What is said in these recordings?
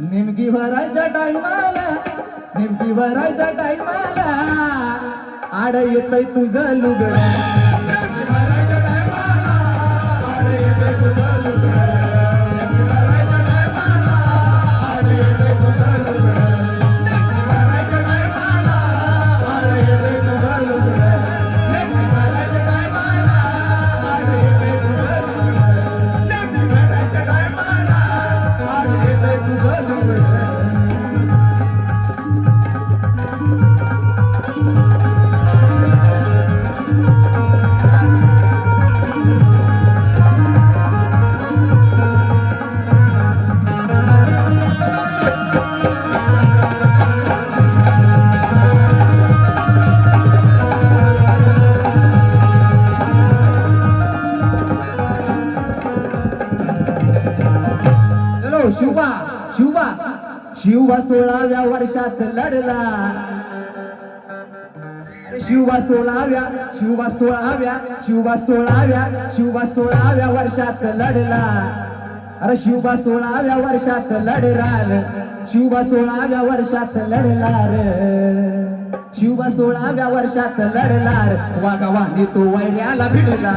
नेमकी भरायच्या टायमाला नेमकी भरायच्या टायमाला आड येतय तुझं लुगड. शिवा शिवबा. शिवबा सोळाव्या वर्षात लढला. शिवा शिवबा सोळाव्या शिवबा सोळाव्या शिवबा सोळाव्या शिवबा सोळाव्या वर्षात लढला. अरे शिवबा सोळाव्या वर्षात लढला शिवबा सोळाव्या वर्षात लढणार. शिवा शिवबा सोळाव्या वर्षात लढणार. रे. वाणी तो वैर्याला भिडला.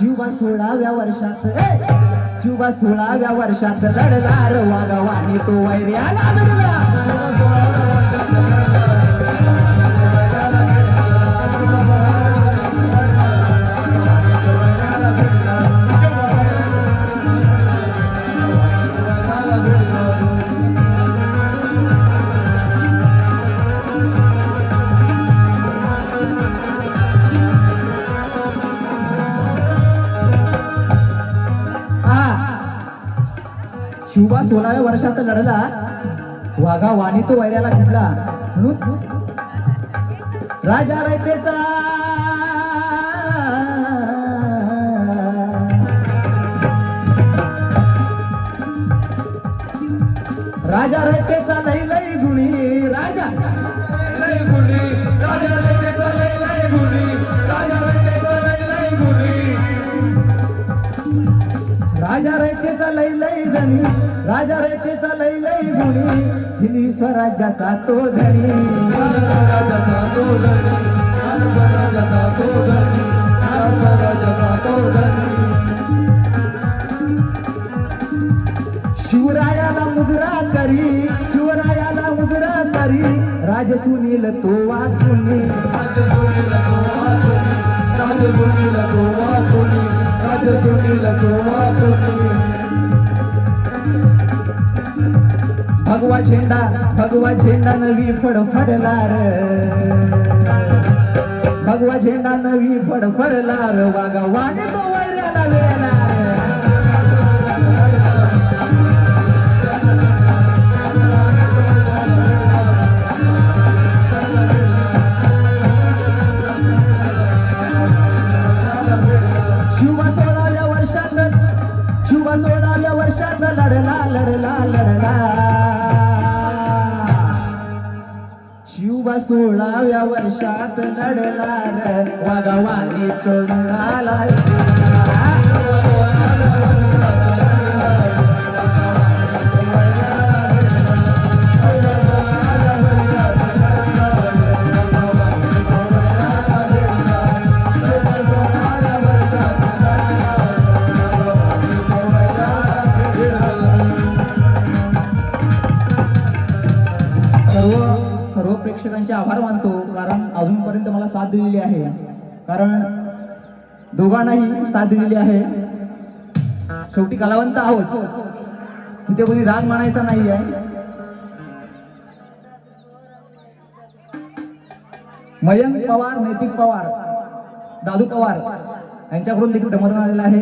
शिवबा सोळाव्या वर्षात ए! शिवबा सोळाव्या वर्षात लढला र वागवानी तो वैर्याला शिवबा सोळाव्या वर्षात लढला. वाघा वाणी तो वैऱ्याला भिडला म्हणून राजा रयतेचा. राजा रयतेचा लई लई गुणी राजा धनी राजा रयतेचा लय लय गुणी. हिंदवी स्वराज्याचा तो धनी. शिवरायाला मुजरा करी शिवरायाला मुजरा करी. राज सुनील तो वाचुनी. भगवा झेंडा भगवा झेंडा नवी फड फडला र भगवा झेंडा नवी फड फडला र वागा वाने तो वैऱ्याला वेळाला सोळाव्या वर्षात लढला र वागवानी करून आला साथ दिलेली आहे. कारण दोघांनाही साथ दिलेली आहे. शेवटी कलावंत आहोत. इथे कोणी राग म्हणायचा नाही आहे. मयंक पवार नैतिक पवार दादू पवार यांच्याकडून देखील दमदन आलेला आहे.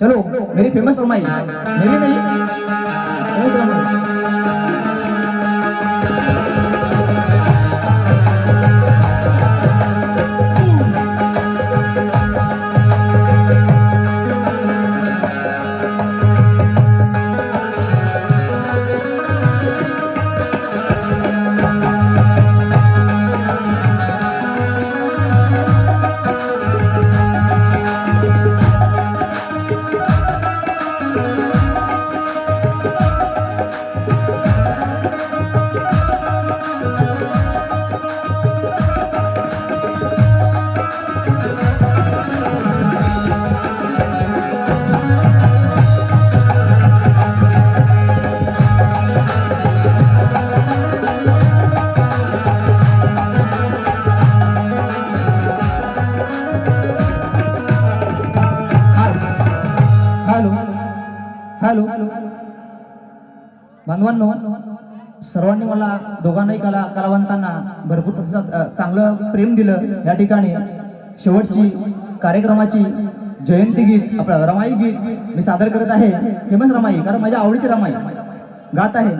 चलो मेरी फेमस रमाई. मेरी नाही फेमस रमाई. बांधवांनो सर्वांनी मला दोघांनाही कला कलावंतांना भरपूर प्रतिसाद चांगलं प्रेम दिलं या ठिकाणी. शेवटची कार्यक्रमाची जयंती गीत आपलं रमाई गीत मी सादर करत आहे. फेमस रमाई कारण माझ्या आवडीची रमाई. गात आहे.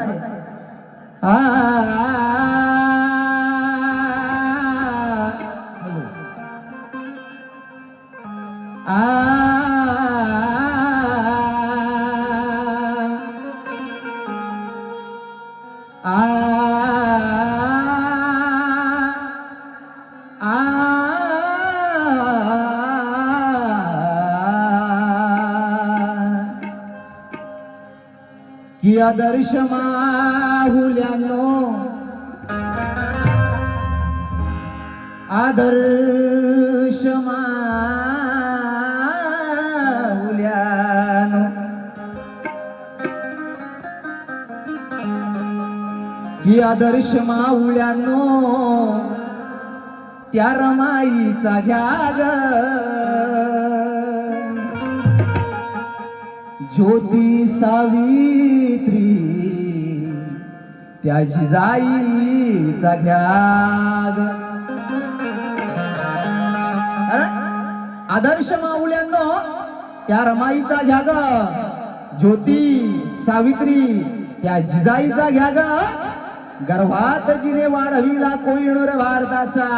आदर्श माहुल्यानो आदर्श माहुल्यानो की आदर्श माहुल्यानो त्या रमाईचा घ्या ग ज्योती सावित्री त्या जिजाईचा घ्या आदर्श माऊल्यांनो त्या रमाईचा घ्या ग ज्योती सावित्री त्या जिजाईचा घ्या ग गर्भात जिने वाढविला कोळीणोर भारताचा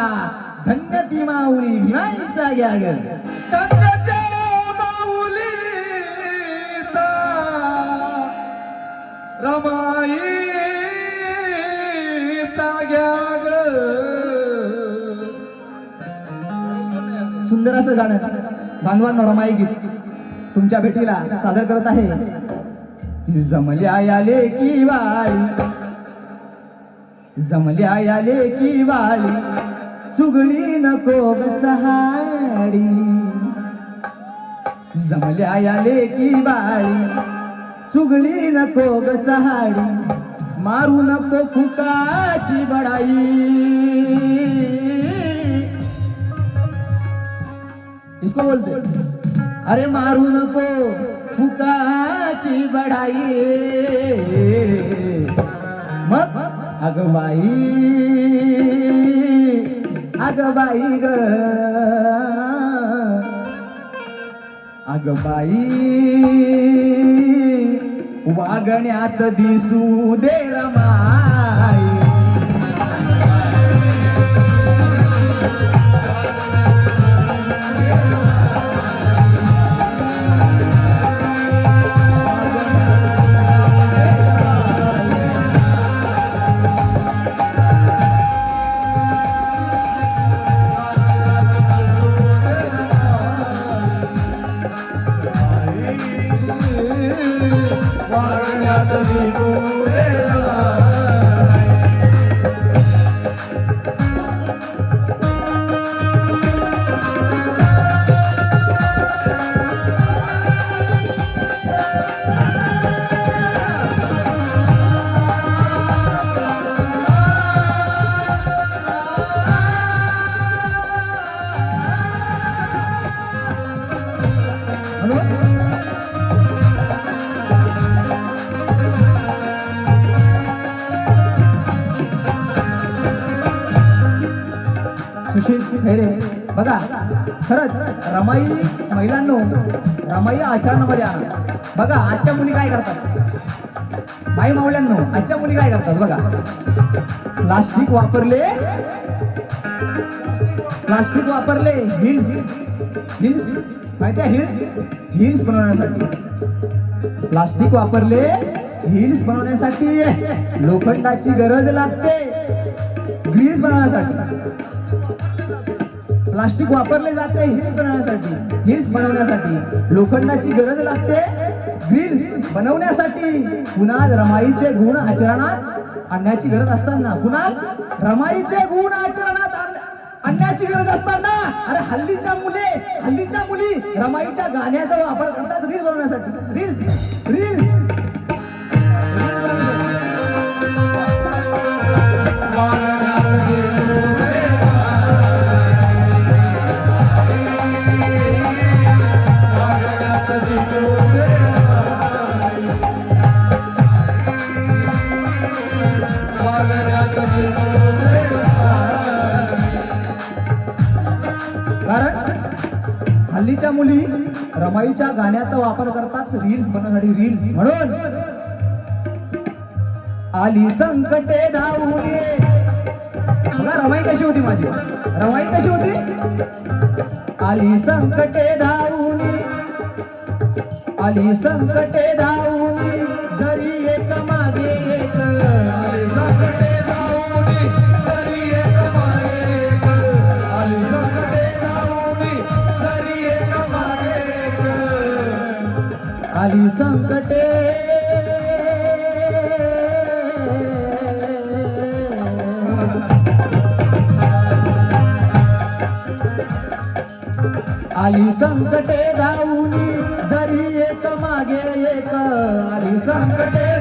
धन्य ती माऊली भिमाईचा घ्या ग रमाईचा सुंदर असं गाणं बांधवांना रमाई गीत तुमच्या भेटीला सादर करत आहे. जमल्या याले की वाळी. जमल्या याले की वाळी. चुगली नको ग चहाडी. जमल्या याले की वाळी. चुगली नको ग चहाडी मारू नको फुकाची बडाई इसको बोलते? अरे मारू नको फुकाची बढाई. मग? अगबाई बाई बाई ग. अगबाई बाई वागण्यात दिसू दे रे विशेष खैरे बघा खरंच रमाई महिलांनो रमाई आचरणामध्ये आणा बघा आजच्या मुली काय करतात? बाई मावल्यांनो आजच्या मुली काय करतात बघा? प्लास्टिक वापरले. प्लास्टिक वापरले. हिल्स. हिल्स? माहिती हिल्स? हिल्स बनवण्यासाठी. प्लास्टिक वापरले हिल्स बनवण्यासाठी. लोखंडाची गरज लागते. ग्रीस बनवण्यासाठी. प्लास्टिक वापरले जाते हिल्स बनवण्यासाठी हिल्स बनवण्यासाठी. लोखंडाची गरज लागते व्हील्स बनवण्यासाठी. कुणाल रमाईचे गुण आचरणात आणण्याची गरज असताना कुणाल रमाईचे गुण आचरणात आणण्याची गरज असताना. अरे हल्लीच्या मुले हल्लीच्या मुली रमाईच्या गाण्याचा वापर करतात रील्स बनवण्यासाठी. Reels reels. रमाईच्या गाण्याचा वापर करतात रील्स बनवण्यासाठी रील्स म्हणून. आली संकटे धावून रमाई कशी होती माझी? रमाई कशी होती? आली संकटे धावून आली संकटे धाव आली संकटे। आली संकटे धावून जरी एक मागे एक आली संकटे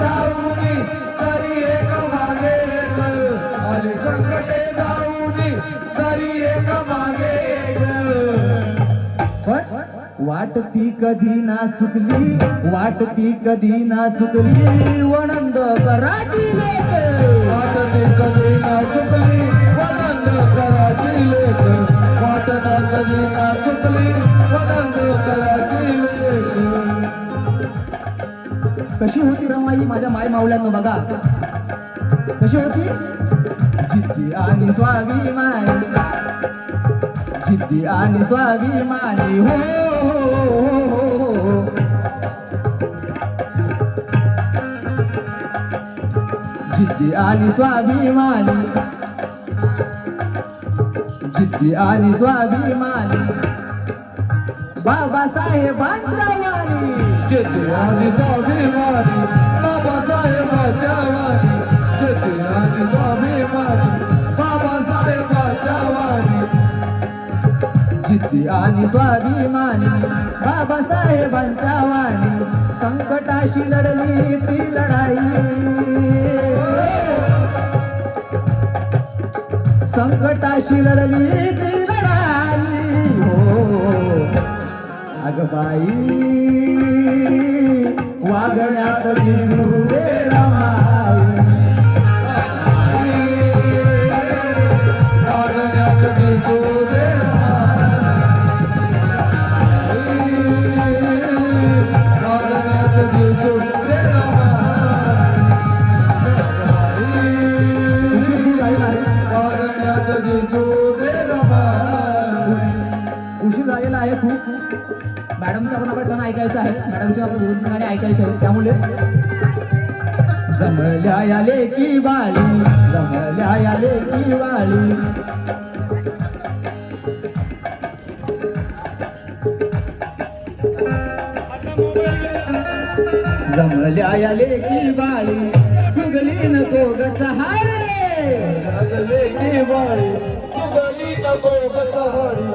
वाट ती कधी ना चुकली वाट ती कधी ना चुकली. वणंद कराची लेक. वाटती कधी ना चुकली वणंद कराची लेक. वाटना कधी ना चुकली वणंद कराची लेक. कशी होती रमाई माझ्या माय मावल्यांनो बघा. कशी होती? जिद्दी आणि स्वाभिमान. जिद्दी आणि स्वाभिमानी. हो, हो, हो, हो, जिद्दी आणि स्वाभिमानी. जिद्दी आणि स्वाभिमानी. बाबासाहेबांच्या वाणी जिद्दी आणि स्वाभिमानी. बाबासाहेबांच्या वाणी जिद्दी आणि स्वाभिमानी. बाबासाहेबांच्या वाणी जिद्दी आणि स्वाभिमानी बाबासाहेबांच्या वाणी संकटाशी लढली ती लढाई. संकटाशी लढली ती लढाई हो. अग बाई वागण्यात दिसू दे रमाई. ऐकायचे जमल्या या लेकी वाळी जमल्या या लेकी वाळी जमल्या या लेकी बाळी सुगली नको ग चहारे. लेकी बाळी सुगली नको ग चहाडी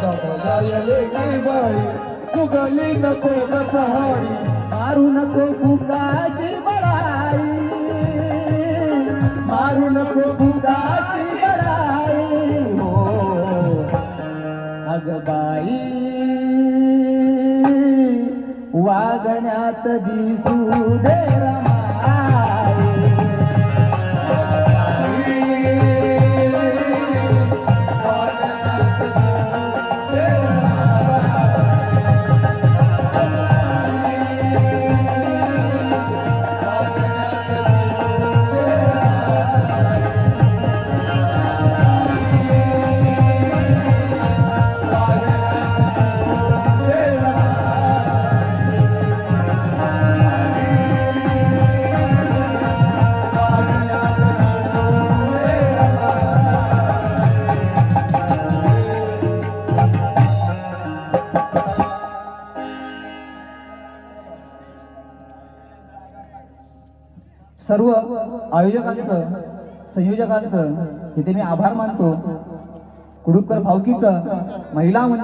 जमल्या या लेकी बाळी सुगली नको ग चहाडी मारू नको फुकाची बडाई मारू नको फुकाची बडाई हो अगबाई. वागण्यात दिसू दे सर्व आयोजकांचं संयोजकांचं इथे मी आभार मानतो. कुडुक्कर भावकीचं महिला